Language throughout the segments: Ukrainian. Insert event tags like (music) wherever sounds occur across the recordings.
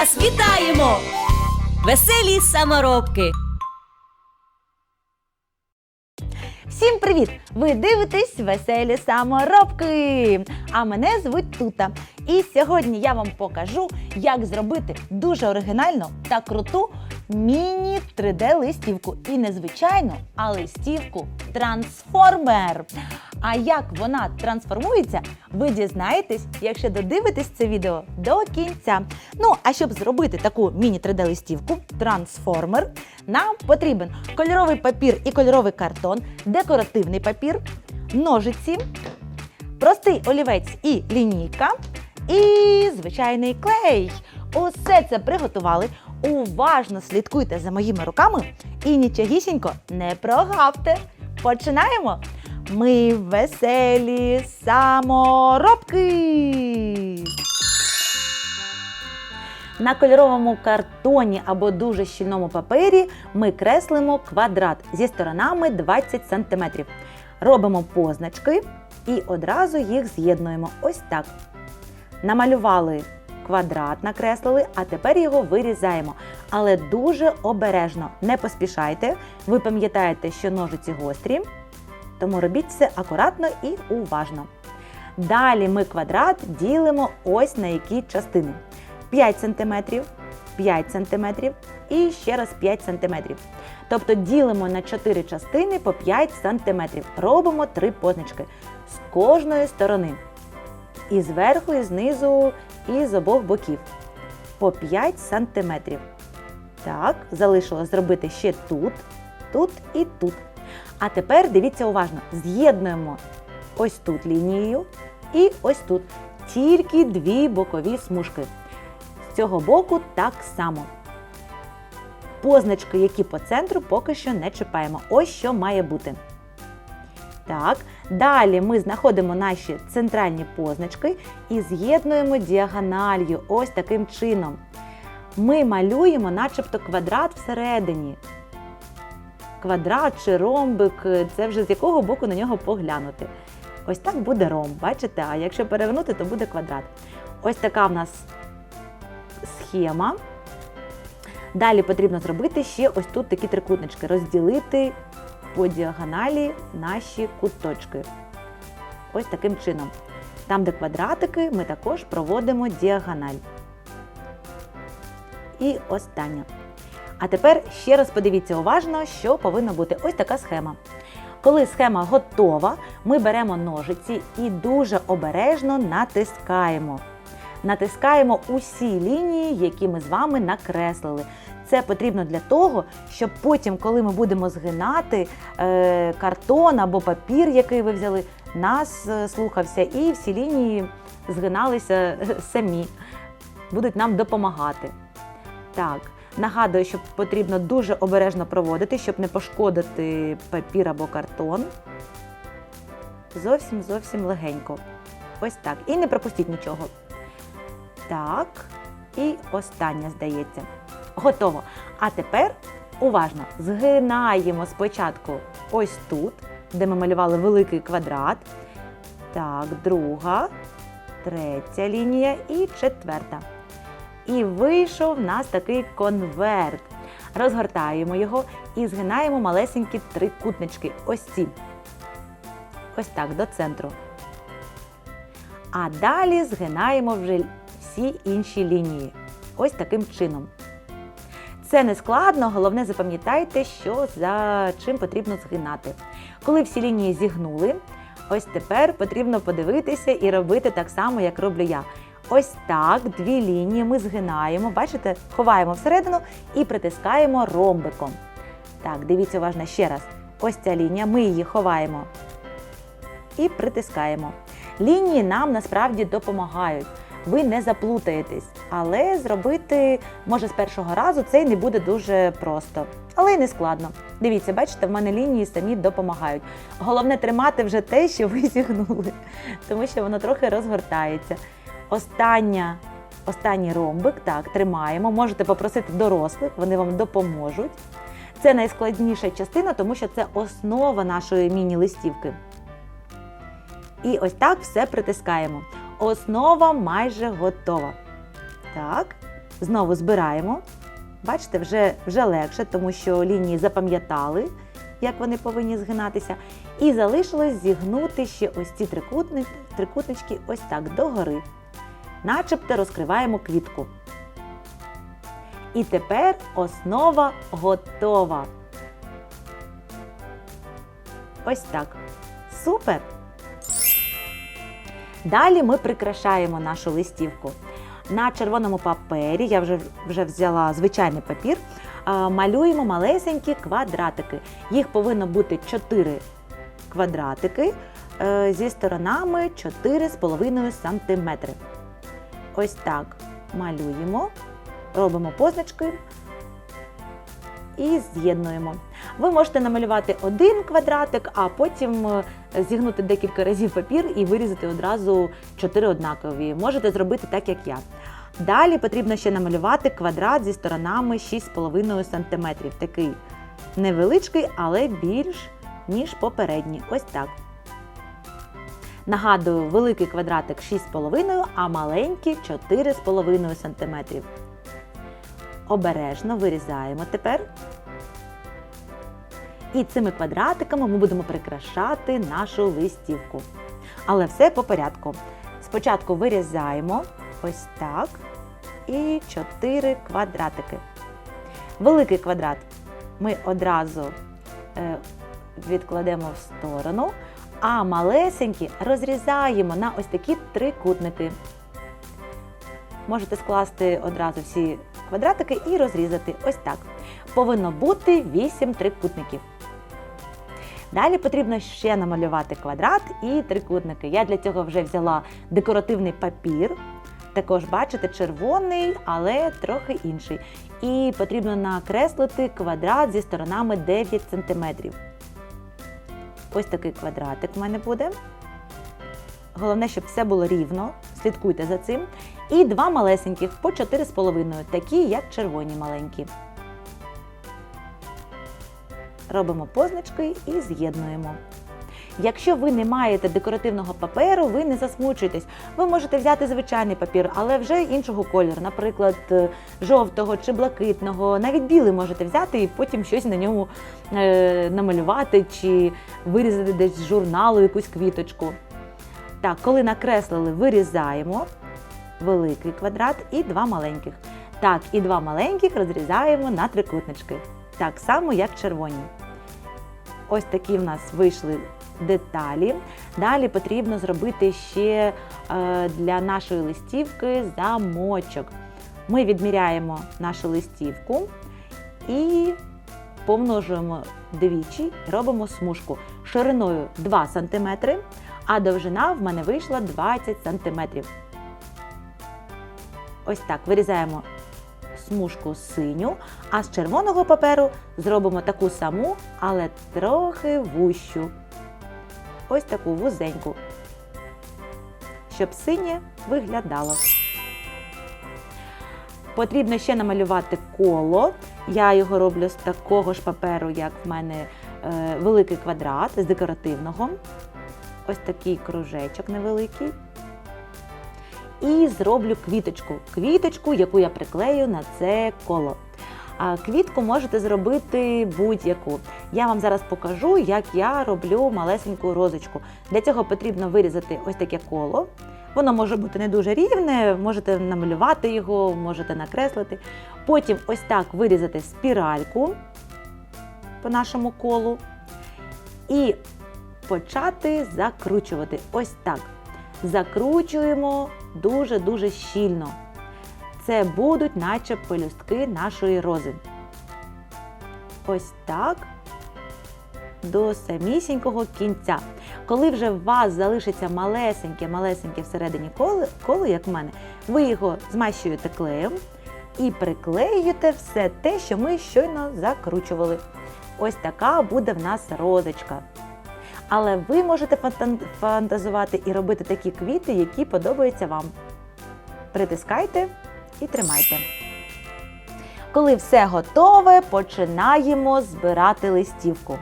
вас вітаємо, веселі саморобки. Всім привіт! Ви дивитесь веселі саморобки! А мене звуть Тута. І сьогодні я вам покажу, як зробити дуже оригінальну та круту міні 3D-листівку. І не звичайну, а листівку трансформер. А як вона трансформується, ви дізнаєтесь, якщо додивитесь це відео до кінця. Ну, а щоб зробити таку міні 3D-листівку трансформер, нам потрібен кольоровий папір і кольоровий картон, декоративний папір, ножиці, простий олівець і лінійка, і звичайний клей. Усе це приготували. Уважно слідкуйте за моїми руками і нічогісінько не прогавте. Починаємо! Ми веселі саморобки! На кольоровому картоні або дуже щільному папері ми креслимо квадрат зі сторонами 20 см. Робимо позначки і одразу їх з'єднуємо ось так. Намалювали квадрат, накреслили, а тепер його вирізаємо. Але дуже обережно, не поспішайте. Ви пам'ятаєте, що ножиці гострі, тому робіть все акуратно і уважно. Далі ми квадрат ділимо ось на які частини. 5 см, 5 см і ще раз 5 см. Тобто ділимо на 4 частини по 5 см. Робимо 3 позначки з кожної сторони. І зверху, і знизу, і з обох боків. По 5 см. Так, залишилось зробити ще тут, тут і тут. А тепер дивіться уважно, з'єднуємо ось тут лінією і ось тут. Тільки дві бокові смужки. З цього боку так само. Позначки, які по центру, поки що не чіпаємо. Ось що має бути. Так, далі ми знаходимо наші центральні позначки і з'єднуємо діагональю ось таким чином. Ми малюємо начебто квадрат всередині. Квадрат чи ромбик це вже з якого боку на нього поглянути. Ось так буде ромб, бачите? А якщо перевернути, то буде квадрат. Ось така в нас схема. Далі потрібно зробити ще ось тут такі трикутнички, розділити по діагоналі наші куточки. Ось таким чином. Там, де квадратики, ми також проводимо діагональ. І остання. А тепер ще раз подивіться уважно, що повинна бути ось така схема. Коли схема готова, ми беремо ножиці і дуже обережно натискаємо. Натискаємо усі лінії, які ми з вами накреслили. Це потрібно для того, щоб потім, коли ми будемо згинати е, картон або папір, який ви взяли, нас е, слухався, і всі лінії згиналися е, самі, будуть нам допомагати. Так, нагадую, що потрібно дуже обережно проводити, щоб не пошкодити папір або картон. Зовсім зовсім легенько. Ось так. І не пропустіть нічого. Так, і останнє, здається. Готово. А тепер уважно згинаємо спочатку ось тут, де ми малювали великий квадрат. Так, друга, третя лінія і четверта. І вийшов в нас такий конверт. Розгортаємо його і згинаємо малесенькі трикутнички. Ось ці. Ось так, до центру. А далі згинаємо вже всі інші лінії. Ось таким чином. Це не складно, головне запам'ятайте, що за чим потрібно згинати. Коли всі лінії зігнули, ось тепер потрібно подивитися і робити так само, як роблю я. Ось так, дві лінії ми згинаємо, бачите, ховаємо всередину і притискаємо ромбиком. Так, дивіться уважно ще раз. Ось ця лінія, ми її ховаємо і притискаємо. Лінії нам насправді допомагають. Ви не заплутаєтесь. Але зробити може з першого разу це не буде дуже просто. Але й не складно. Дивіться, бачите, в мене лінії самі допомагають. Головне тримати вже те, що ви зігнули, тому що воно трохи розгортається. Остання, останній ромбик, так, тримаємо. Можете попросити дорослих, вони вам допоможуть. Це найскладніша частина, тому що це основа нашої міні-листівки. І ось так все притискаємо. Основа майже готова. Так, знову збираємо. Бачите, вже, вже легше, тому що лінії запам'ятали, як вони повинні згинатися. І залишилось зігнути ще ось ці трикутни, трикутнички ось так догори. Начебто розкриваємо квітку. І тепер основа готова. Ось так. Супер! Далі ми прикрашаємо нашу листівку. На червоному папері, я вже, вже взяла звичайний папір, малюємо малесенькі квадратики. Їх повинно бути 4 квадратики е, зі сторонами 4,5 см. Ось так малюємо, робимо позначки і з'єднуємо. Ви можете намалювати один квадратик, а потім е, зігнути декілька разів папір і вирізати одразу чотири однакові. Можете зробити так, як я. Далі потрібно ще намалювати квадрат зі сторонами 6,5 см. Такий невеличкий, але більш ніж попередній. Ось так. Нагадую, великий квадратик 6,5, а маленький 4,5 см. Обережно вирізаємо тепер. І цими квадратиками ми будемо прикрашати нашу листівку. Але все по порядку. Спочатку вирізаємо ось так. І 4 квадратики. Великий квадрат ми одразу е, відкладемо в сторону, а малесенькі розрізаємо на ось такі трикутники. Можете скласти одразу всі квадратики і розрізати ось так. Повинно бути 8 трикутників. Далі потрібно ще намалювати квадрат і трикутники. Я для цього вже взяла декоративний папір. Також бачите, червоний, але трохи інший. І потрібно накреслити квадрат зі сторонами 9 см. Ось такий квадратик в мене буде. Головне, щоб все було рівно. Слідкуйте за цим. І два малесеньких по 4,5, такі, як червоні маленькі. Робимо позначки і з'єднуємо. Якщо ви не маєте декоративного паперу, ви не засмучуєтесь. Ви можете взяти звичайний папір, але вже іншого кольору, наприклад, е, жовтого чи блакитного, навіть білий можете взяти і потім щось на ньому е, намалювати чи вирізати десь з журналу якусь квіточку. Так, коли накреслили, вирізаємо великий квадрат і два маленьких. Так, і два маленьких розрізаємо на трикутнички. Так само, як червоні. Ось такі в нас вийшли деталі. Далі потрібно зробити ще е, для нашої листівки замочок. Ми відміряємо нашу листівку і помножуємо двічі, робимо смужку шириною 2 см, а довжина в мене вийшла 20 см. Ось так вирізаємо смужку синю, а з червоного паперу зробимо таку саму, але трохи вущу. Ось таку вузеньку, щоб синє виглядало. Потрібно ще намалювати коло. Я його роблю з такого ж паперу, як в мене е, великий квадрат з декоративного. Ось такий кружечок невеликий. І зроблю квіточку. Квіточку, яку я приклею на це коло. А квітку можете зробити будь-яку. Я вам зараз покажу, як я роблю малесеньку розочку. Для цього потрібно вирізати ось таке коло. Воно може бути не дуже рівне, можете намалювати його, можете накреслити. Потім ось так вирізати спіральку по нашому колу і почати закручувати. Ось так. Закручуємо дуже-дуже щільно. Це будуть наче пелюстки нашої рози. Ось так. До самісінького кінця. коли вже у вас залишиться малесеньке, малесеньке всередині коло, коло, як в мене, ви його змащуєте клеєм і приклеюєте все те, що ми щойно закручували. Ось така буде в нас розочка. Але ви можете фантазувати і робити такі квіти, які подобаються вам. Притискайте і тримайте. Коли все готове, починаємо збирати листівку.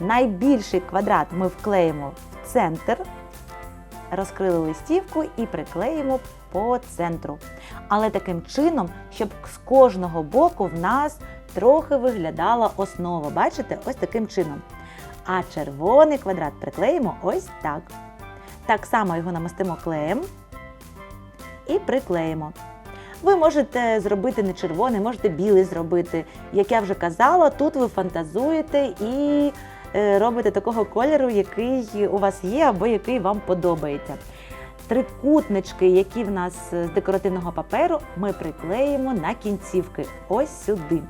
Найбільший квадрат ми вклеїмо в центр, розкрили листівку і приклеїмо по центру. Але таким чином, щоб з кожного боку в нас трохи виглядала основа. Бачите, ось таким чином. А червоний квадрат приклеїмо ось так. Так само його намастимо клеєм і приклеїмо. Ви можете зробити не червоний, можете білий зробити. Як я вже казала, тут ви фантазуєте і е, робите такого кольору, який у вас є або який вам подобається. Трикутнички, які в нас з декоративного паперу, ми приклеїмо на кінцівки ось сюди.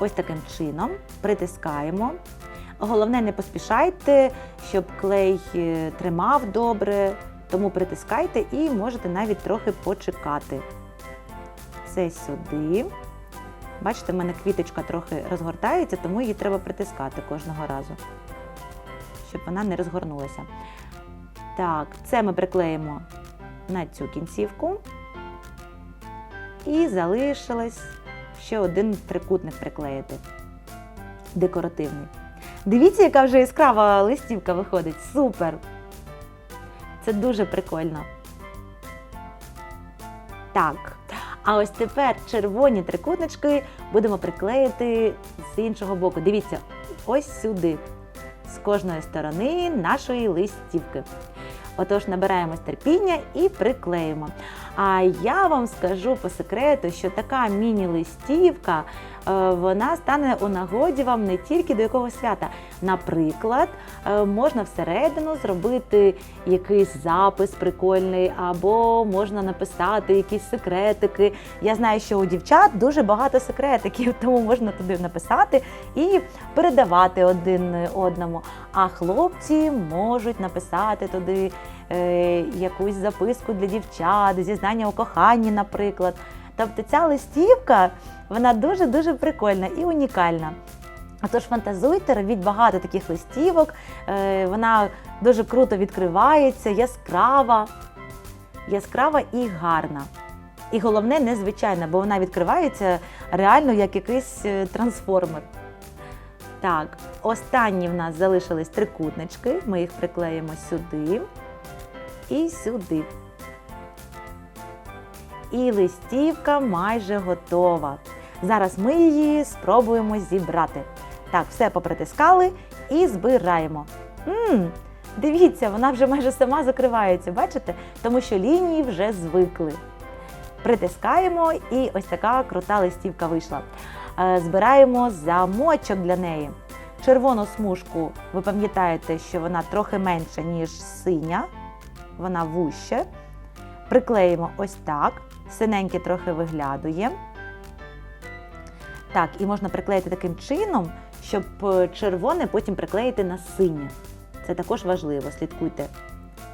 Ось таким чином притискаємо. Головне, не поспішайте, щоб клей е, тримав добре, тому притискайте і можете навіть трохи почекати. Це сюди. Бачите, в мене квіточка трохи розгортається, тому її треба притискати кожного разу, щоб вона не розгорнулася. Так, це ми приклеїмо на цю кінцівку. І залишилось ще один трикутник приклеїти. Декоративний. Дивіться, яка вже яскрава листівка виходить. Супер! Це дуже прикольно. Так. А ось тепер червоні трикутнички будемо приклеїти з іншого боку. Дивіться, ось сюди, з кожної сторони нашої листівки. Отож, набираємось терпіння і приклеїмо. А я вам скажу по секрету, що така міні-листівка е, вона стане у нагоді вам не тільки до якогось свята. Наприклад, е, можна всередину зробити якийсь запис прикольний, або можна написати якісь секретики. Я знаю, що у дівчат дуже багато секретиків, (laughs) тому можна туди написати і передавати один одному. А хлопці можуть написати туди якусь записку для дівчат, зізнання у коханні, наприклад. Тобто ця листівка вона дуже-дуже прикольна і унікальна. Отож, фантазуйте, робіть багато таких листівок. Е, вона дуже круто відкривається, яскрава, яскрава і гарна. І головне, незвичайна, бо вона відкривається реально як якийсь е, трансформер. Так, останні в нас залишились трикутнички. Ми їх приклеїмо сюди і сюди. І листівка майже готова. Зараз ми її спробуємо зібрати. Так, все попритискали і збираємо. Мм, дивіться, вона вже майже сама закривається, бачите? Тому що лінії вже звикли. Притискаємо, і ось така крута листівка вийшла. Е, Збираємо замочок для неї. Червону смужку, ви пам'ятаєте, що вона трохи менша, ніж синя, вона вуще. Приклеїмо ось так. Синеньке трохи виглядує. Так, і можна приклеїти таким чином, щоб е, червоне потім приклеїти на синє. Це також важливо, слідкуйте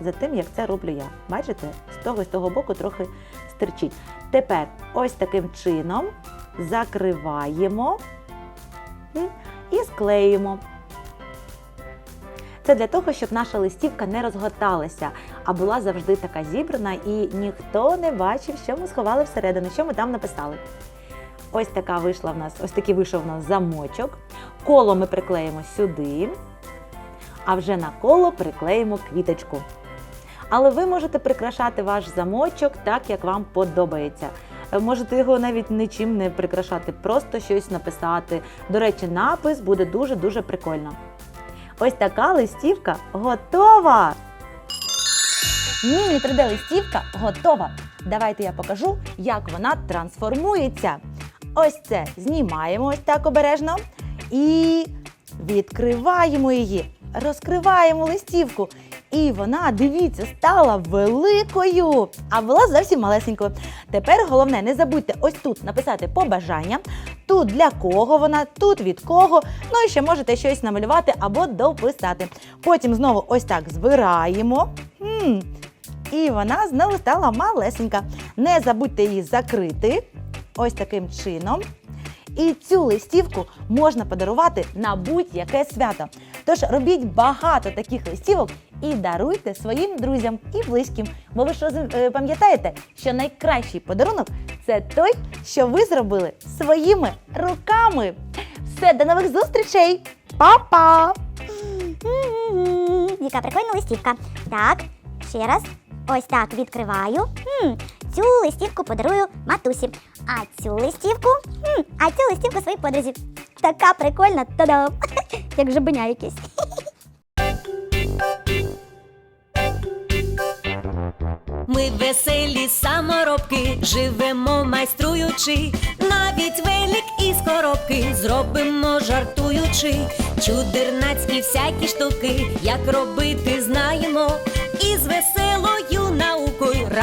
за тим, як це роблю я. Бачите, з того і з того боку трохи стирчить. Тепер ось таким чином закриваємо і склеїмо. Це для того, щоб наша листівка не розгорталася, а була завжди така зібрана, і ніхто не бачив, що ми сховали всередину, що ми там написали. Ось така вийшла в нас, ось такий вийшов у нас замочок. Коло ми приклеїмо сюди, а вже на коло приклеїмо квіточку. Але ви можете прикрашати ваш замочок так, як вам подобається. Е, Можете його навіть нічим не прикрашати, просто щось написати. До речі, напис буде дуже-дуже прикольно. Ось така листівка готова! Міні 3D-листівка готова. Давайте я покажу, як вона трансформується. Ось це знімаємо ось так обережно і відкриваємо її. Розкриваємо листівку. І вона, дивіться, стала великою, а була зовсім малесенькою. Тепер головне, не забудьте ось тут написати побажання. Тут для кого вона, тут від кого. Ну і ще можете щось намалювати або дописати. Потім знову ось так збираємо. І вона знову стала малесенька. Не забудьте її закрити ось таким чином. І цю листівку можна подарувати на будь-яке свято. Тож робіть багато таких листівок і даруйте своїм друзям і близьким. Бо ви що е, пам'ятаєте, що найкращий подарунок це той, що ви зробили своїми руками. Все, до нових зустрічей! Па-па! Яка прикольна листівка. Так, ще раз. Ось так відкриваю. М, Цю листівку подарую матусі. А цю листівку. м, А цю листівку своїй подрузі. Така прикольна, та-дам! (laughs) Як жабеня якесь. (laughs) Ми веселі саморобки, живемо майструючи, навіть велик із коробки зробимо жартуючи, чудернацькі всякі штуки, як робити знаємо,